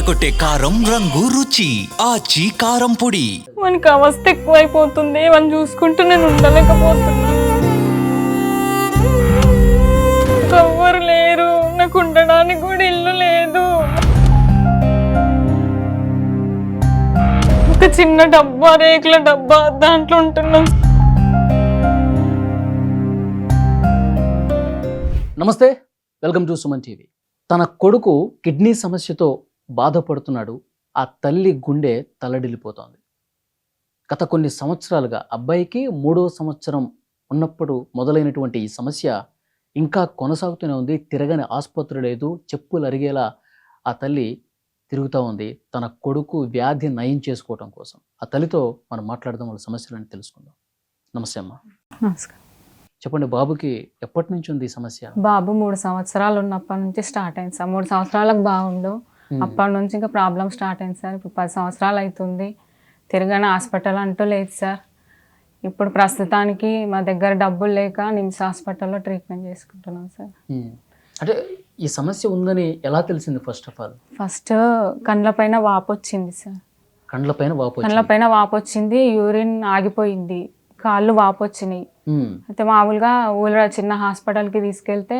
అదరగొట్టే కారం రంగు రుచి ఆచి కారం పొడి. మనకి అవస్థ ఎక్కువైపోతుంది. వాళ్ళని చూసుకుంటూ నేను ఉండలేకపోతున్నా. ఎవ్వరు లేరు. నాకు ఉండడానికి కూడా ఇల్లు లేదు. ఒక చిన్న డబ్బా రేకుల డబ్బా దాంట్లో ఉంటున్నాం. నమస్తే. Welcome to Suman TV. తన కొడుకు కిడ్నీ సమస్యతో బాధపడుతున్నాడు ఆ తల్లి గుండె తల్లడిల్లిపోతోంది గత కొన్ని సంవత్సరాలుగా అబ్బాయికి మూడో సంవత్సరం ఉన్నప్పుడు మొదలైనటువంటి ఈ సమస్య ఇంకా కొనసాగుతూనే ఉంది తిరగని ఆసుపత్రి లేదు చెప్పులు అరిగేలా ఆ తల్లి తిరుగుతూ ఉంది తన కొడుకు వ్యాధి నయం చేసుకోవటం కోసం. ఆ తల్లితో మనం మాట్లాడదాం వాళ్ళ సమస్యలని తెలుసుకుందాం. నమస్తే అమ్మా. నమస్కారం. చెప్పండి బాబుకి ఎప్పటి నుంచి ఉంది ఈ సమస్య? బాబు మూడు సంవత్సరాలు ఉన్నప్పటి నుంచి స్టార్ట్ అయింది సార్. మూడు సంవత్సరాలకు బాగుండు. అప్పటి నుంచి ఇంకా ప్రాబ్లం స్టార్ట్ అయింది సార్. ఇప్పుడు పది సంవత్సరాలు అవుతుంది. తిరగని హాస్పిటల్ అంటూ లేదు సార్. ఇప్పుడు ప్రస్తుతానికి మా దగ్గర డబ్బులు లేక నిమ్స్ హాస్పిటల్లో ట్రీట్మెంట్ చేసుకుంటున్నాం సార్. అంటే ఈ సమస్య ఉందని ఎలా తెలిసింది ఫస్ట్ ఆఫ్ ఆల్ ఫస్ట్ కండ్ల పైన వాపు వచ్చింది సార్. కండ్ల పైన వాపు వచ్చింది. కండ్ల పైన వాపు వచ్చింది. యూరిన్ ఆగిపోయింది. కాళ్ళు వాపు వచ్చినాయి. అయితే మామూలుగా ఊళ్ళో చిన్న హాస్పిటల్కి తీసుకెళ్తే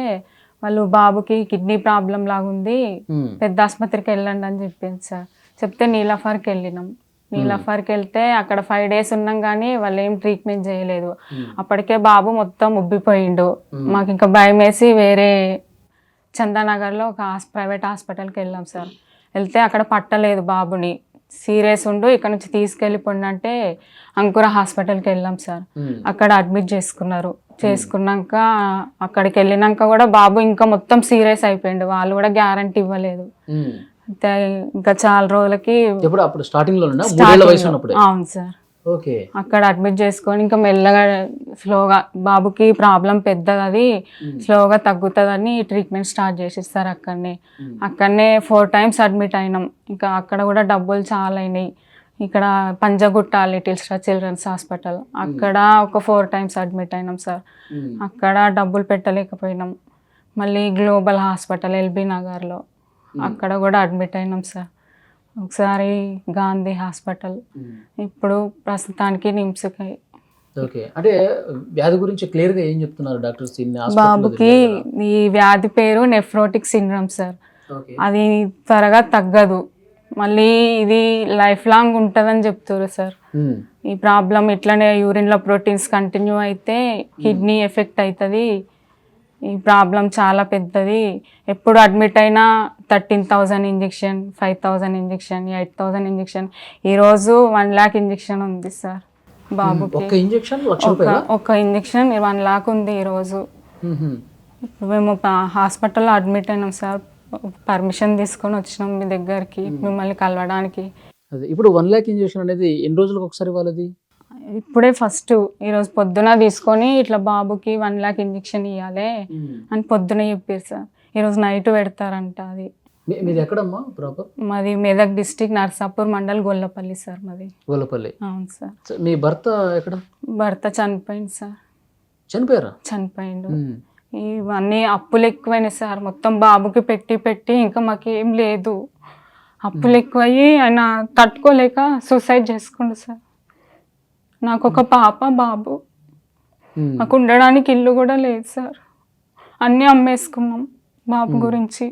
వాళ్ళు బాబుకి కిడ్నీ ప్రాబ్లం లాగా ఉంది ఉమ్. పెద్ద ఆసుపత్రికి వెళ్ళండి అని చెప్పింది సార్. చెప్తే నీలాఫర్కి వెళ్ళినాం. నీలాఫర్కి వెళ్తే అక్కడ ఫైవ్ డేస్ ఉన్నాం కానీ వాళ్ళు ఏం ట్రీట్మెంట్ చేయలేదు. అప్పటికే బాబు మొత్తం ఉబ్బిపోయిండు. మాకు ఇంకా భయం వేసి వేరే చందానగర్లో ఒక హాస్ ప్రైవేట్ హాస్పిటల్కి వెళ్ళాం సార్. వెళ్తే అక్కడ పట్టలేదు బాబుని. సీరియస్ ఉండు ఇక్కడ నుంచి తీసుకెళ్ళిపోండి అంటే అంకుర హాస్పిటల్కి వెళ్ళాం సార్. అక్కడ అడ్మిట్ చేసుకున్నారు. చేసుకున్నాక అక్కడికి వెళ్ళినాక కూడా బాబు ఇంకా మొత్తం సీరియస్ అయిపోయిండు. వాళ్ళు కూడా గ్యారంటీ ఇవ్వలేదు. అయితే ఇంకా చాలా రోజులకి ఎప్పుడు? అప్పుడు స్టార్టింగ్లో. అవును సార్. ఓకే. అక్కడ అడ్మిట్ చేసుకొని ఇంకా మెల్లగా స్లోగా బాబుకి ప్రాబ్లం పెద్దది అది స్లోగా తగ్గుతుందని ట్రీట్మెంట్ స్టార్ట్ చేసిస్తారు అక్కడనే. అక్కడనే ఫోర్ టైమ్స్ అడ్మిట్ అయినాం. ఇంకా అక్కడ కూడా డబ్బులు చాలా అయినాయి. ఇక్కడ Panjagutta little star children's hospital. అక్కడ ఒక ఫోర్ టైమ్స్ అడ్మిట్ అయినాం సార్. అక్కడ డబ్బులు పెట్టలేకపోయినాం. మళ్ళీ గ్లోబల్ హాస్పిటల్ ఎల్బీ నగర్లో. అక్కడ కూడా అడ్మిట్ అయినాం సార్. ఒకసారి గాంధీ హాస్పిటల్. ఇప్పుడు ప్రస్తుతానికి నిమ్స్కి. ఓకే. అంటే వ్యాధి గురించి క్లియర్గా ఏం చెప్తున్నారు డాక్టర్స్ బాబుకి. ఈ వ్యాధి పేరు నెఫ్రోటిక్ సిండ్రమ్ సార్. అది త్వరగా తగ్గదు. మళ్ళీ ఇది లైఫ్ లాంగ్ ఉంటుందని చెప్తారు సార్. ఈ ప్రాబ్లం ఇట్లనే యూరిన్లో ప్రోటీన్స్ కంటిన్యూ అయితే కిడ్నీ ఎఫెక్ట్ అవుతుంది ఈ ప్రాబ్లం చాలా పెద్దది. ఎప్పుడు అడ్మిట్ అయినా thirteen thousand injection five thousand injection eight thousand injection ఈరోజు వన్ ల్యాక్ ఇంజెక్షన్ ఉంది సార్ ఇంజెక్షన్ లక్ష ఒక ఇంజెక్షన్ వన్ లాక్ ఉంది ఈరోజు. ఇప్పుడు మేము హాస్పిటల్లో అడ్మిట్ అయినాం సార్ పర్మిషన్ తీసుకొని వచ్చినాం మీ దగ్గరికి మిమ్మల్ని కలవడానికి. ఇప్పుడు వన్ ల్యాక్ ఇంజెక్షన్ అనేది ఎన్ని రోజులకు ఒకసారి వాళ్ళది ఇప్పుడే ఫస్ట్ ఈరోజు పొద్దున తీసుకొని ఇట్లా బాబుకి వన్ లాక్ ఇంజెక్షన్ ఇవ్వాలి అని పొద్దున చెప్పారు సార్. ఈరోజు నైట్ పెడతారంట అది. మీది ఎక్కడమ్మా ప్రాపర్? మాది మెదక్ డిస్టిక్ నర్సాపూర్ మండల్ గొల్లపల్లి సార్ మాది. గోలపల్లి అవును సార్. మీ భర్త ఎక్కడ? భర్త చనిపోయింది సార్. చనిపోయారా? చనిపోయిండు. ఇవన్నీ అప్పులు ఎక్కువైనాయి సార్. మొత్తం బాబుకి పెట్టి పెట్టి ఇంకా మాకేం లేదు. అప్పులు ఎక్కువయ్యి ఆయన తట్టుకోలేక సూసైడ్ చేసుకుండు సార్. నాకు ఒక పాప బాబు. మాకు ఉండడానికి ఇల్లు కూడా లేదు సార్. అన్నీ అమ్మేసుకున్నాం బాబు గురించి.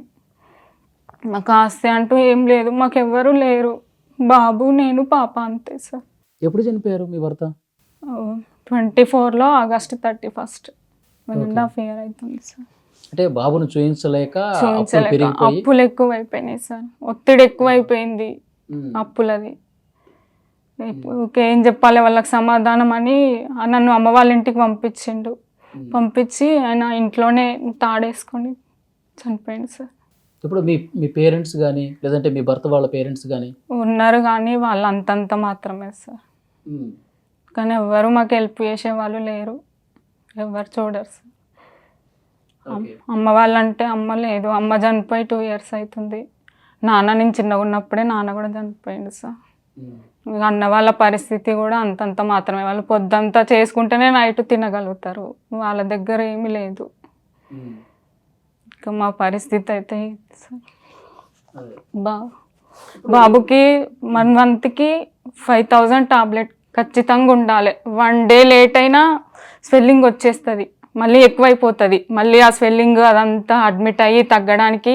మాకు ఆస్తి అంటూ ఏం లేదు. మాకు ఎవ్వరూ లేరు. బాబు నేను పాప అంతే సార్. ఎప్పుడు చనిపోయారు మీ భర్త? ట్వంటీ ఫోర్లో August thirty first. One and half year అవుతుంది సార్ అంటే బాబును చూయించలేక అప్పులు చూపించలేక పెరిగిపోయి అప్పులు ఎక్కువ అయిపోయినాయి సార్ ఒత్తిడి ఎక్కువ అయిపోయింది ఉమ్. అప్పులది. ఓకే ఏం చెప్పాలి వాళ్ళకి సమాధానం అని నన్ను అమ్మ వాళ్ళ ఇంటికి పంపించిండు. పంపించి ఆయన ఇంట్లోనే తాడేసుకొని చనిపోయింది సార్ ఇప్పుడు మీ మీ పేరెంట్స్ కానీ లేదంటే మీ భర్త వాళ్ళ పేరెంట్స్ కానీ ఉన్నారు కానీ వాళ్ళు అంతంత మాత్రమే సార్ కానీ ఎవరు మాకు హెల్ప్ చేసే వాళ్ళు లేరు. ఎవరు చూడరు సార్. అమ్- అమ్మ వాళ్ళంటే అమ్మ లేదు. అమ్మ చనిపోయి టూ ఇయర్స్ అవుతుంది నాన్న నేను చిన్నగా ఉన్నప్పుడే నాన్న కూడా చనిపోయింది సార్. అన్న వాళ్ళ పరిస్థితి కూడా అంతంత మాత్రమే. వాళ్ళు పొద్దంతా చేసుకుంటేనే నైట్ తినగలుగుతారు. వాళ్ళ దగ్గర ఏమీ లేదు. ఇంకా మా పరిస్థితి అయితే బా బాబుకి వన్ మంత్కి ఫైవ్ థౌజండ్ టాబ్లెట్ ఖచ్చితంగా ఉండాలి. వన్ డే లేట్ అయినా స్వెల్లింగ్ వచ్చేస్తుంది. మళ్ళీ ఎక్కువైపోతుంది. మళ్ళీ ఆ స్వెల్లింగ్ అదంతా అడ్మిట్ అయ్యి తగ్గడానికి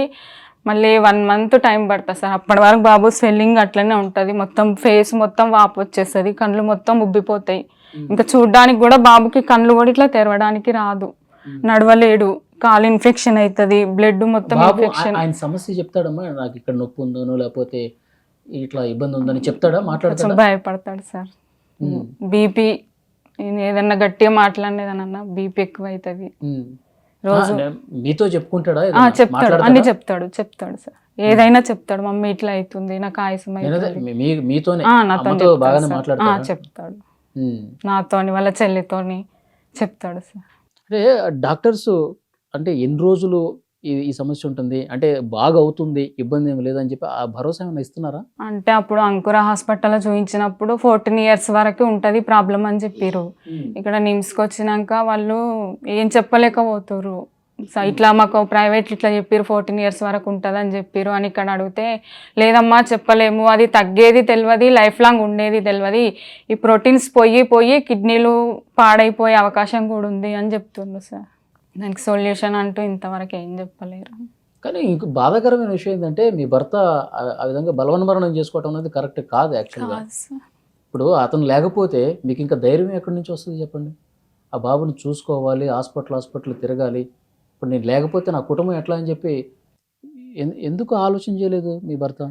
మళ్ళీ వన్ మంత్ టైం పడుతుంది సార్. అప్పటి వరకు బాబు స్వెల్లింగ్ అట్లనే ఉంటుంది. మొత్తం ఫేస్ మొత్తం వాపు వచ్చేస్తుంది. కళ్ళు మొత్తం ఉబ్బిపోతాయి. ఇంకా చూడడానికి కూడా బాబుకి కళ్ళు కూడా ఇట్లా తెరవడానికి రాదు. నడవలేడు. కాలు ఇన్ఫెక్షన్ అవుతుంది బ్లడ్ మొత్తం ఇన్ఫెక్షన్. ఆయన సమస్య చెప్తాడమ్మా. నాకు ఇక్కడ నొప్పి ఉందనో లేకపోతే ఇట్లా ఇబ్బంది ఉందని చెప్తాడా? కొంచెం మాట్లాడతాడా భయపడతాడు సార్. బీపీ ఏదన్నా గట్టిగా మాట్లాడేదనన్నా బీపీ ఎక్కువ అవుతుంది. రోజు మీతో చెప్పుకుంటాడా? చెప్తాడు? అన్ని చెప్తాడు చెప్తాడు సార్. ఏదైనా చెప్తాడు మమ్మీ ఇట్లా అవుతుంది నాకు ఆయాసం నేను నాతో చెప్తాడు. నాతోని వాళ్ళ చెల్లితోని చెప్తాడు సార్. అంటే డాక్టర్స్ అంటే ఎన్ని రోజులు ఈ ఈ సమస్య ఉంటుంది. అంటే బాగా అవుతుంది ఇబ్బంది ఏమి లేదని చెప్పి ఆ భరోసా ఏమైనా ఇస్తున్నారా? అంటే అప్పుడు అంకుర హాస్పిటల్లో చూపించినప్పుడు ఫోర్టీన్ ఇయర్స్ వరకు ఉంటుంది ప్రాబ్లం అని చెప్పారు ఇక్కడ నిమ్స్కి వచ్చినాక వాళ్ళు ఏం చెప్పలేకపోతుర్రు. స- ఇట్లా మాకు ప్రైవేట్ ఇట్లా చెప్పారు ఫోర్టీన్ ఇయర్స్ వరకు ఉంటుంది అని చెప్పారు అని ఇక్కడ అడిగితే లేదమ్మా చెప్పలేము. అది తగ్గేది తెలియదు లైఫ్ లాంగ్ ఉండేది తెలియదు ఈ ప్రోటీన్స్ పోయి పోయి కిడ్నీలు పాడైపోయే అవకాశం కూడా ఉంది అని చెప్తుండ్రు సార్. దానికి సొల్యూషన్ అంటూ ఇంతవరకు ఏం చెప్పలేరు. కానీ ఇంక బాధాకరమైన విషయం ఏంటంటే మీ భర్త ఆ- విధంగా బలవన్మరణం చేసుకోవటం అనేది కరెక్ట్ కాదు యాక్చువల్గా ఇప్పుడు అతను లేకపోతే మీకు ఇంకా ధైర్యం ఎక్కడి నుంచి వస్తుంది చెప్పండి? ఆ బాబుని చూసుకోవాలి హాస్పిటల్ హాస్పిటల్ తిరగాలి. ఇప్పుడు నేను లేకపోతే నా కుటుంబం ఎట్లా అని చెప్పి ఎందుకు ఆలోచన చేయలేదు మీ భర్త?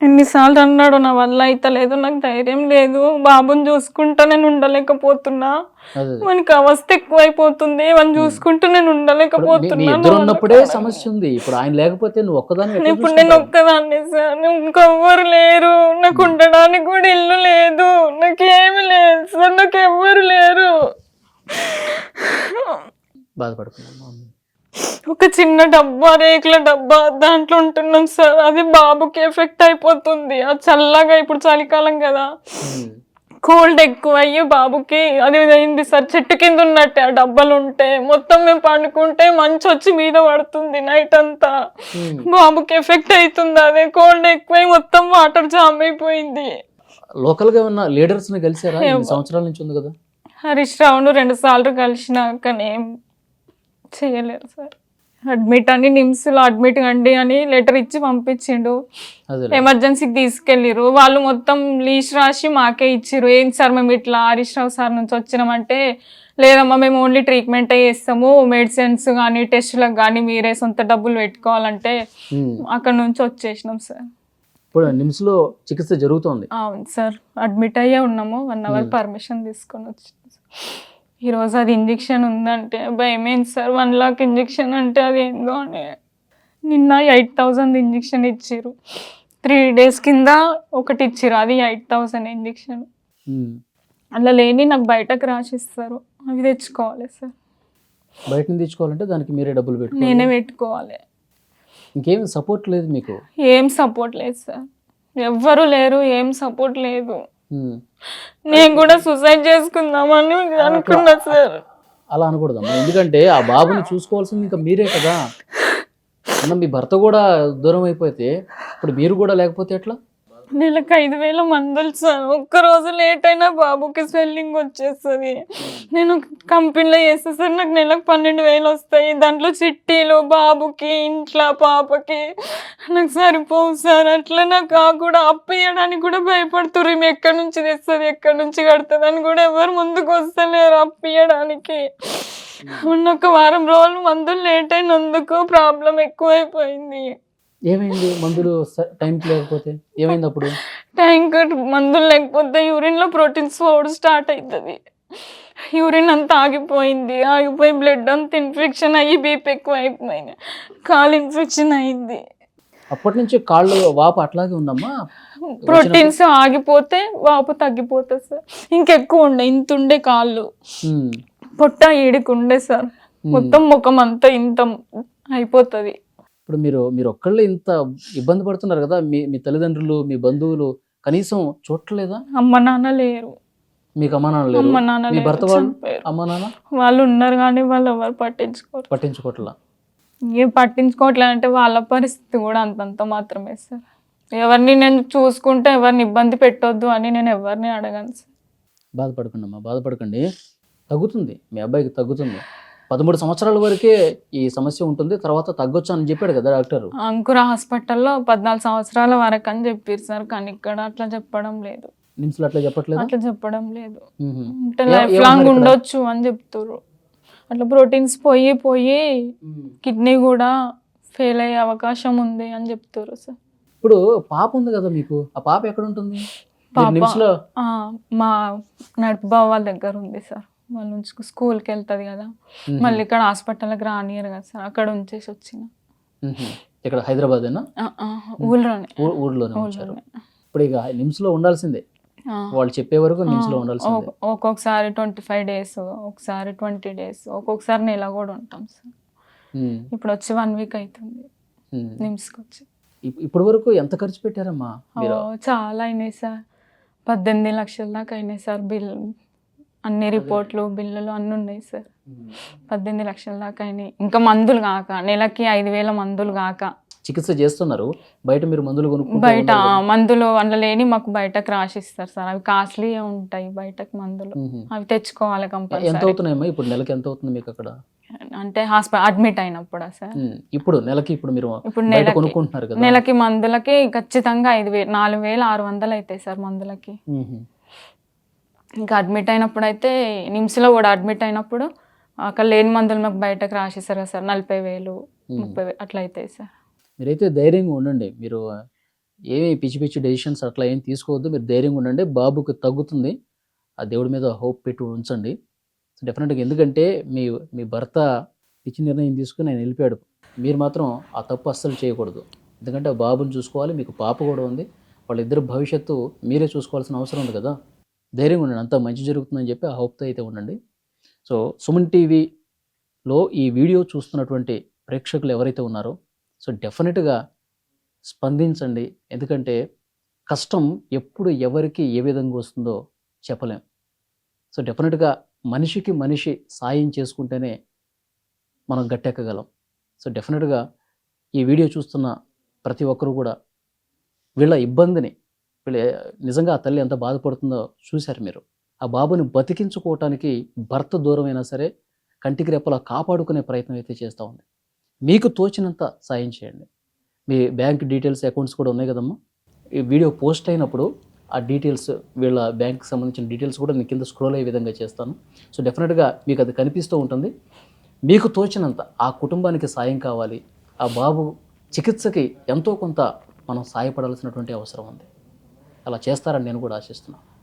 ఎన్నిసార్లు అన్నాడు నా వల్ల అయితే లేదు నాకు ధైర్యం లేదు. బాబుని చూసుకుంటా నేను ఉండలేకపోతున్నా. మనకి అవస్థ ఎక్కువైపోతుంది వాళ్ళని చూసుకుంటూ నేను ఉండలేకపోతున్నా ఇద్దరు ఉన్నప్పుడే. సమస్య ఉంది. ఇప్పుడు ఆయన లేకపోతే నువ్వు ఒక్కదాని ఇప్పుడు నేను ఒక్కదాన్ని సార్ ఇంకెవ్వరు లేరు. నాకు ఉండడానికి కూడా ఇల్లు లేదు. నాకు ఏమి లేదు సార్ నాకు ఎవ్వరు లేరు బాధపడుతున్నాను ఒక చిన్న డబ్బా రేకుల డబ్బా దాంట్లో ఉంటున్నాం సార్. అది బాబుకి ఎఫెక్ట్ అయిపోతుంది. ఆ చల్లగా ఇప్పుడు చలికాలం కదా. కోల్డ్ ఎక్కువ అయ్యి బాబుకి అది అయింది సార్. చెట్టు కింద ఉన్నట్టే ఆ డబ్బాలు ఉంటే. మొత్తం మేము పండుకుంటే మంచు వచ్చి మీద పడుతుంది నైట్ అంతా. బాబుకి ఎఫెక్ట్ అవుతుంది అదే. కోల్డ్ ఎక్కువై మొత్తం వాటర్ జామ్ అయిపోయింది. లోకల్గా ఉన్న లీడర్స్ని కలిసారా సంవత్సరాల నుంచి ఉంది కదా? హరీష్ రావును రెండు సార్లు కలిసినాకనే చేయలేరు సార్. అడ్మిట్ అని నిమ్స్లో అడ్మిట్ అండి అని లెటర్ ఇచ్చి పంపించిండు. ఎమర్జెన్సీకి తీసుకెళ్ళిరు వాళ్ళు మొత్తం లీస్ట్ రాసి మాకే ఇచ్చిర్రు. ఏం సార్ మేము ఇట్లా హరీష్ రావు సార్ నుంచి వచ్చినామంటే లేదమ్మా మేము ఓన్లీ ట్రీట్మెంట్ చేస్తాము. మెడిసిన్స్ కానీ టెస్టులకు కానీ మీరే సొంత డబ్బులు పెట్టుకోవాలంటే అక్కడ నుంచి వచ్చేసినాం సార్. ఇప్పుడు నిమ్స్లో చికిత్స జరుగుతోంది. అవును సార్. అడ్మిట్ అయ్యే ఉన్నాము. వన్ అవర్ పర్మిషన్ తీసుకొని వచ్చినాం ఈరోజు అది ఇంజెక్షన్ ఉందంటే భయమేంది సార్? వన్ లాక్ ఇంజెక్షన్ అంటే అది ఏందో అని. నిన్న ఎయిట్ థౌజండ్ ఇంజెక్షన్ ఇచ్చిర్రు. త్రీ డేస్ కింద ఒకటి ఇచ్చిర్రు. అది ఎయిట్ థౌజండ్ ఇంజెక్షన్. అలా లేని నాకు బయటకు రాసిస్తారు. అవి తెచ్చుకోవాలి సార్. బయట నుంచి తెచ్చుకోవాలంటే దానికి మీరే డబ్బులు పెట్టుకోవాలి. నేనే పెట్టుకోవాలి. ఇంకేం సపోర్ట్ లేదు మీకు? ఏం సపోర్ట్ లేదు సార్. ఎవ్వరు లేరు. ఏం సపోర్ట్ లేదు. నేను కూడా సూసైడ్ చేసుకుందామని అనుకున్నా సార్. అలా అనకూడదమ్మా ఎందుకంటే ఆ బాబుని చూసుకోవాల్సింది ఇంకా మీరే కదా. అన్న మీ భర్త కూడా దూరం అయిపోతే ఇప్పుడు మీరు కూడా లేకపోతే ఎట్లా? నెలకు ఐదు వేల మందులు సార్. ఒక్క రోజు లేట్ అయినా బాబుకి స్వెల్లింగ్ వచ్చేస్తుంది. నేను కంపెనీలో చేస్తే సార్ నాకు నెలకు పన్నెండు వేలు వస్తాయి. దాంట్లో చిట్టీలు బాబుకి ఇంట్లో పాపకి. నాకు సరిపోవు సార్. అట్లా నాకు ఆ కూడా అప్పు ఇవ్వడానికి కూడా భయపడుతుర్రు. ఈమె ఎక్కడి నుంచి తెస్తుంది ఎక్కడి నుంచి కడుతుంది అని కూడా ఎవరు ముందుకు వస్తలేరు అప్పు ఇవ్వడానికి మొన్న ఒక వారం రోజులు మందులు లేట్ అయినందుకు ప్రాబ్లం ఎక్కువైపోయింది. ఏమైంది? మందులు టైంకి లేకపోతే ఏమైంది అప్పుడు? ట్యాంక్ మందులు లేకపోతే యూరిన్లో ప్రోటీన్స్ పోవడం స్టార్ట్ అవుతుంది యూరిన్ అంతా ఆగిపోయింది. ఆగిపోయి బ్లడ్ అంతా ఇన్ఫెక్షన్ అయ్యి బీపీ ఎక్కువ అయిపోయింది కాలు ఇన్ఫెక్షన్ అయింది అప్పటి నుంచి కాళ్ళు వాపు అట్లాగే ఉందమ్మా? ప్రోటీన్స్ ఆగిపోతే వాపు తగ్గిపోతుంది సార్. ఇంకెక్కువ ఉండే ఇంత ఉండే కాళ్ళు. పొట్ట ఈడికి ఉండే సార్ మొత్తం ముఖం అంతా ఇంత అయిపోతుంది. ఇప్పుడు మీరు మీరు ఒక్కళ్ళే ఇంత ఇబ్బంది పడుతున్నారు కదా? మీ మీ తల్లిదండ్రులు మీ బంధువులు కనీసం చూడలేదా అమ్మ నాన్న లేరు. మీకు అమ్మా నాన్న లేరు అమ్మ నాన్న మీ లేరు భర్త వాళ్ళు? చనిపోయారు. అమ్మా నాన్న? వాళ్ళు ఉన్నారు కానీ వాళ్ళు ఎవరు పట్టించుకోరు. పట్టించుకోవట్లా ఏం పట్టించుకోవట్లేదు అంటే వాళ్ళ పరిస్థితి కూడా అంతంత మాత్రమే సార్. ఎవరిని నేను చూసుకుంటే ఎవరిని ఇబ్బంది పెట్టొద్దు అని నేను ఎవరిని అడగను సార్. బాధపడకండి అమ్మా బాధపడకండి. తగ్గుతుంది మీ అబ్బాయికి తగ్గుతుంది. పదమూడు సంవత్సరాల వరకే ఈ సమస్య ఉంటుంది తర్వాత తగ్గొచ్చు అని చెప్పాడు కదా డాక్టర్. అంకుర హాస్పిటల్లో పద్నాలుగు సంవత్సరాల వరకు అని చెప్పారు సార్ కానీ ఇక్కడ అట్లా చెప్పడం లేదు. నిమ్స్లో అట్లా చెప్పట్లేదు? అట్లా చెప్పడం లేదు. అంటే లైఫ్ లాంగ్? ఉండొచ్చు అని చెప్తారు అట్లా ప్రోటీన్స్ పోయి పోయి కిడ్నీ కూడా ఫెయిల్ అయ్యే అవకాశం ఉంది అని చెప్తారు సార్. ఇప్పుడు పాప ఉంది కదా మీకు? ఆ పాప ఎక్కడ ఉంటుంది? మా నడుపు బావ వాళ్ళ దగ్గర ఉంది సార్. వాళ్ళ నుంచి స్కూల్కి వెళ్తుంది కదా. మళ్ళీ ఇక్కడ హాస్పిటల్కి రానియరు కదా సార్. అక్కడ ఉంచేసి వచ్చిన. ఇక్కడ ఆ, ఊళ్ళోనే ఊళ్ళోనే ఇప్పుడు ఇక నిమ్స్లో ఉండాల్సిందే. వాళ్ళు చెప్పే వరకు ఒక్- ఒక్కొక్కసారి ట్వంటీ ఫైవ్ డేస్ ఒకసారి ట్వంటీ డేస్ ఒక్కొక్కసారి నెల కూడా ఉంటాం సార్. ఇప్పుడు వచ్చి వన్ వీక్ అవుతుంది. నిమ్స్కి వచ్చి. ఇప్- ఇప్పటి వరకు ఎంత ఖర్చు పెట్టారమ్మా చాలా అయినాయి సార్. పద్దెనిమిది లక్షల దాకా అయినాయి సార్ బిల్. అన్ని రిపోర్ట్లు బిల్లులు అన్నీ ఉన్నాయి సార్. పద్దెనిమిది లక్షల దాకా అయినాయి. ఇంకా మందులు కాక నెలకి ఐదు వేల మందులు కాక. చికిత్స చేస్తున్నారు. బయట మీరు మందులు కొనుక్కుంటే బయట. మందులు అందులో లేని మాకు బయటకు రాసిస్తారు సార్. అవి కాస్ట్లీ ఉంటాయి బయటకు మందులు. అవి తెచ్చుకోవాలి ఎంత కంపల్సరీ అవుతున్నాయమ్మా ఇప్పుడు నెలకి ఎంత అవుతుంది మీకు అక్కడ? అంటే హాస్పిటల్ అడ్మిట్ అయినప్పుడా సార్. ఇప్పుడు నెలకి ఇప్పుడు మీరు ఇప్పుడు నెలకి. కొనుక్కుంటున్నారు కదా. నెలకి మందులకి ఖచ్చితంగా ఐదు వేలు నాలుగు వేలు ఆరు వందలు అవుతాయి సార్ మందులకి. ఇంకా అడ్మిట్ అయినప్పుడు అయితే నిమ్స్లో కూడా అడ్మిట్ అయినప్పుడు అక్కడ లేని మందులు మాకు బయటకు రాసేసారు కదా సార్? నలభై వేలు ముప్పై వేలు అట్లా అవుతాయి సార్. మీరైతే ధైర్యంగా ఉండండి. మీరు ఏమి పిచ్చి పిచ్చి డెసిషన్స్ అట్లా ఏం తీసుకోవద్దు. మీరు ధైర్యంగా ఉండండి. బాబుకి తగ్గుతుంది. ఆ దేవుడి మీద హోప్ పెట్టి ఉంచండి. డెఫినెట్గా ఎందుకంటే మీ మీ భర్త పిచ్చి నిర్ణయం తీసుకుని ఆయన వెళ్ళిపోయాడు మీరు మాత్రం ఆ తప్పు అస్సలు చేయకూడదు. ఎందుకంటే ఆ బాబుని చూసుకోవాలి. మీకు పాప కూడా ఉంది. వాళ్ళిద్దరు భవిష్యత్తు మీరే చూసుకోవాల్సిన అవసరం ఉంది కదా. ధైర్యంగా ఉండండి. అంతా మంచి జరుగుతుందని చెప్పి ఆ హోప్తో అయితే ఉండండి. సో సుమన్ టీవీలో ఈ వీడియో చూస్తున్నటువంటి ప్రేక్షకులు ఎవరైతే ఉన్నారో సో డెఫినెట్గా స్పందించండి. ఎందుకంటే కష్టం ఎప్పుడు ఎవరికి ఏ విధంగా వస్తుందో చెప్పలేం. సో డెఫినెట్గా మనిషికి మనిషి సాయం చేసుకుంటేనే మనం గట్టెక్కగలం. సో డెఫినెట్గా ఈ వీడియో చూస్తున్న ప్రతి ఒక్కరూ కూడా వీళ్ళ ఇబ్బందిని వీళ్ళ నిజంగా ఆ తల్లి ఎంత బాధపడుతుందో చూశారు మీరు. ఆ బాబుని బతికించుకోవటానికి భర్త దూరమైనా సరే కంటికి రెప్పలా కాపాడుకునే ప్రయత్నం అయితే చేస్తూ ఉంది. మీకు తోచినంత సాయం చేయండి. మీ బ్యాంక్ డీటెయిల్స్ అకౌంట్స్ కూడా ఉన్నాయి కదమ్మా. ఈ వీడియో పోస్ట్ అయినప్పుడు ఆ డీటెయిల్స్ వీళ్ళ బ్యాంక్కి సంబంధించిన డీటెయిల్స్ కూడా నేను కింద స్క్రోల్ అయ్యే విధంగా చేస్తాను. సో డెఫినెట్గా మీకు అది కనిపిస్తూ ఉంటుంది. మీకు తోచినంత ఆ కుటుంబానికి సాయం కావాలి. ఆ బాబు చికిత్సకి ఎంతో కొంత మనం సాయపడాల్సినటువంటి అవసరం ఉంది. అలా చేస్తారని నేను కూడా ఆశిస్తున్నాను.